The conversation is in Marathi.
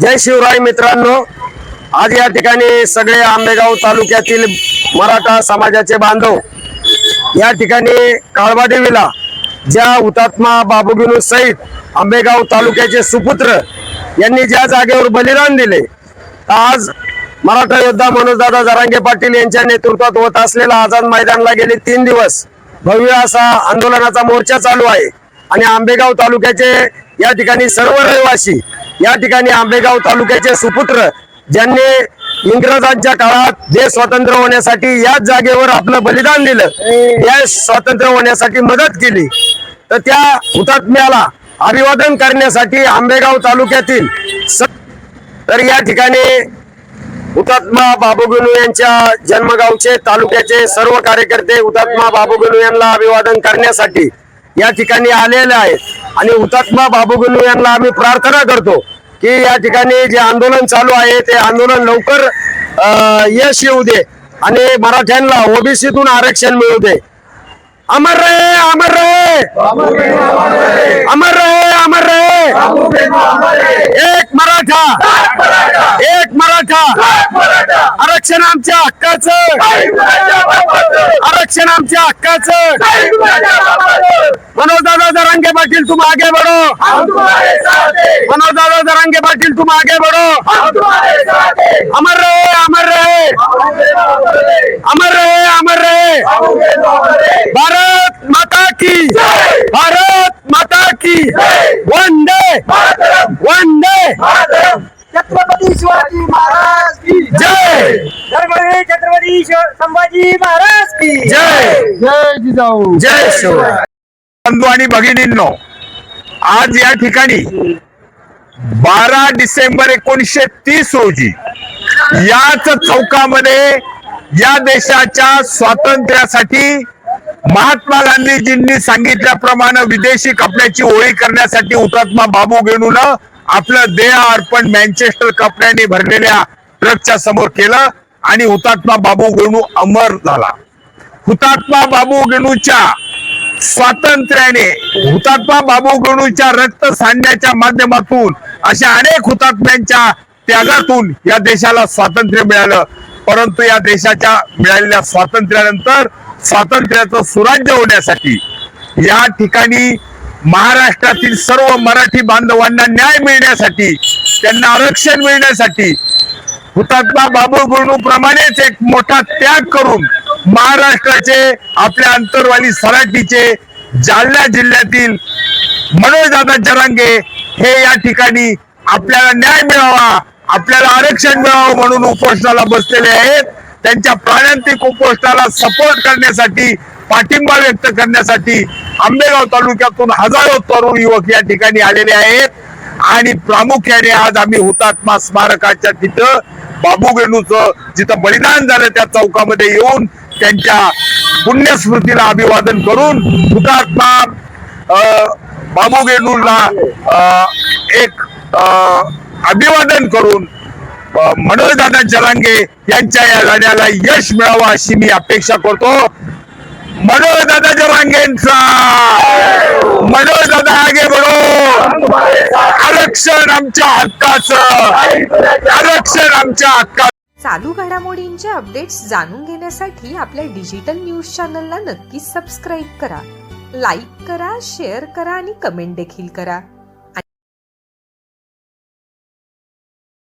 जय शिवराय मित्रांनो. आज या ठिकाणी सगळे आंबेगाव तालुक्यातील मराठा समाजाचे बांधव या ठिकाणी काळबा देवीला ज्या हुतात्मा बाबूगिनू सहित आंबेगाव तालुक्याचे सुपुत्र यांनी ज्या जागेवर बलिदान दिले आज मराठा योद्धा मनोजदादा जरांगे पाटील यांच्या नेतृत्वात होत असलेला आझाद मैदानला गेले तीन दिवस. भव्य असा आंदोलनाचा मोर्चा चालू आहे. आणि आंबेगाव तालुक्याचे या ठिकाणी सर्व रहिवासी या ठिकाणी आंबेगाव तालुक्याचे सुपुत्र ज्यांनी इंग्रजांच्या काळात देश स्वतंत्र होण्यासाठी याच जागेवर आपलं बलिदान दिलं देश स्वतंत्र होण्यासाठी मदत केली. तर त्या हुतात्म्याला अभिवादन करण्यासाठी आंबेगाव तालुक्यातील स- तर या ठिकाणी हुतात्मा बाबूगुनू यांच्या जन्मगावचे तालुक्याचे सर्व कार्यकर्ते हुतात्मा बाबूगुनू यांना अभिवादन करण्यासाठी या ठिकाणी आलेले आहेत. आणि हुतात्मा बाबूगुलू यांना आम्ही प्रार्थना करतो की या ठिकाणी जे आंदोलन चालू आहे ते आंदोलन लवकर यश येऊ दे आणि मराठ्यांना ओबीसीतून आरक्षण मिळू दे. अमर रे अमर रे! अमर रे अमर रे! एक मराठा! एक मराठा! आरक्षण आमच्या हक्काचं! आरक्षण आमच्या हक्काचं. मनोज दादा जरांगे पाटील तुम आगे बढ़ो. मनोज दादा जरांगे पाटील तुम आगे बढ़ो. अमर रहे अमर रहे. अमर रहे अमर रहे. संभाजी महाराज की जय। जय जिजाऊ। जय शिवराय बंधू आणि भगिनींनो आज या ठिकाणी बारा डिसेंबर एकोणीसशे तीस रोजी याच चौकामध्ये या देशाच्या स्वातंत्र्यासाठी महात्मा गांधीजींनी सांगितल्याप्रमाणे विदेशी कपड्याची होळी करण्यासाठी हुतात्मा बाबू गेनून आपलं देह अर्पण मँचेस्टर कपड्याने भरलेल्या ट्रकच्या समोर केलं. आणि हुतात्मा बाबू गेनू अमर झाला. हुतात्मा बाबू गणूच्या स्वातंत्र्याने हुतात्मा बाबू गणूच्या रक्त सांडण्याच्या माध्यमातून अशा अनेक हुतात्म्यांच्या त्यागातून या देशाला स्वातंत्र्य मिळालं. परंतु या देशाच्या मिळालेल्या स्वातंत्र्यानंतर स्वातंत्र्याचं सुराज्य होण्यासाठी या ठिकाणी महाराष्ट्रातील सर्व मराठी बांधवांना न्याय मिळण्यासाठी त्यांना आरक्षण मिळण्यासाठी हुतात्मा बाबू गुरु प्रमाणेच एक मोठा त्याग करून महाराष्ट्राचे आपल्या अंतरवाली सराटीचे जालना जिल्ह्यातील मनोजदादा जरांगे हे या ठिकाणी आपल्याला न्याय मिळावा आपल्याला आरक्षण मिळावं म्हणून उपोषणाला बसलेले आहेत. त्यांच्या प्राणांतिक उपोषणाला सपोर्ट करण्यासाठी पाठिंबा व्यक्त करण्यासाठी आंबेगाव तालुक्यातून हजारो तरुण युवक या ठिकाणी आलेले आहेत. आणि प्रामुख्याने आज आम्ही हुतात्मा स्मारकाच्या तिथं बाबू गेनूचं जिथं बलिदान झालं त्या चौकामध्ये येऊन त्यांच्या पुण्यस्मृतीला अभिवादन करून हुतात्मा अं, बाबू गेणूला अं, एक अं, अभिवादन करून मनोजदादा जलांगे यांच्या या लढ्याला यश मिळावं अशी मी अपेक्षा करतो. मनोजदादा जलांगेंचा मनोजदादा आगे बढो. आरक्षण आमच्या हक्काचं. आरक्षण आमच्या हक्काचं. चालू घडामोडींचे अपडेट्स जाणून घेण्यासाठी आपल्या डिजिटल न्यूज चॅनलला नक्कीच सबस्क्राईब करा. लाईक करा शेअर करा आणि कमेंट देखील करा.